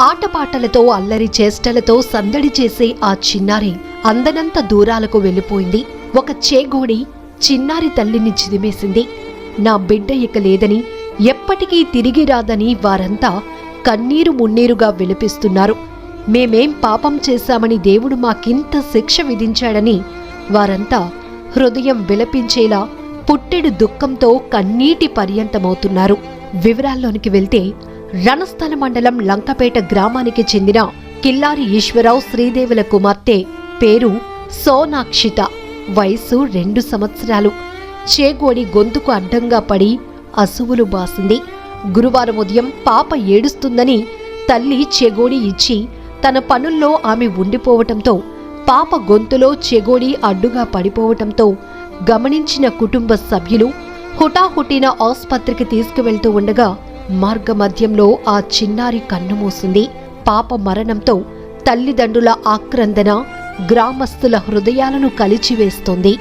ఆటపాటలతో అల్లరి చేష్టలతో సందడి చేసే ఆ చిన్నారి అందనంత దూరాలకు వెళ్ళిపోయింది. ఒక చేగోడి చిన్నారి తల్లిని చిదిమేసింది. నా బిడ్డ ఇక లేదని ఎప్పటికీ తిరిగి రాదని వారంతా కన్నీరు మున్నీరుగా విలపిస్తున్నారు. మేమేం పాపం చేశామని దేవుడు మాకింత శిక్ష విధించాడని వారంతా హృదయం విలపించేలా పుట్టెడు దుఃఖంతో కన్నీటి పర్యంతమవుతున్నారు. వివరాల్లోనికి వెళ్తే రణస్థల మండలం లంకపేట గ్రామానికి చెందిన కిల్లారి ఈశ్వరరావు శ్రీదేవుల కుమార్తె పేరు సోనాక్షిత. వయసు రెండు సంవత్సరాలు. చేగోడి గొంతుకు అడ్డంగా పడి అసువులు బాసింది. గురువారం ఉదయం పాప ఏడుస్తుందని తల్లి చెగోడి ఇచ్చి తన పనుల్లో ఆమె ఉండిపోవటంతో పాప గొంతులో చెగోడి అడ్డుగా పడిపోవటంతో గమనించిన కుటుంబ సభ్యులు హుటాహుటిన ఆసుపత్రికి తీసుకువెళ్తూ ఉండగా మార్గమధ్యంలో ఆ చిన్నారి కన్నుమూసింది. పాప మరణంతో తల్లిదండ్రుల ఆక్రందన గ్రామస్తుల హృదయాలను కలిచివేస్తోంది.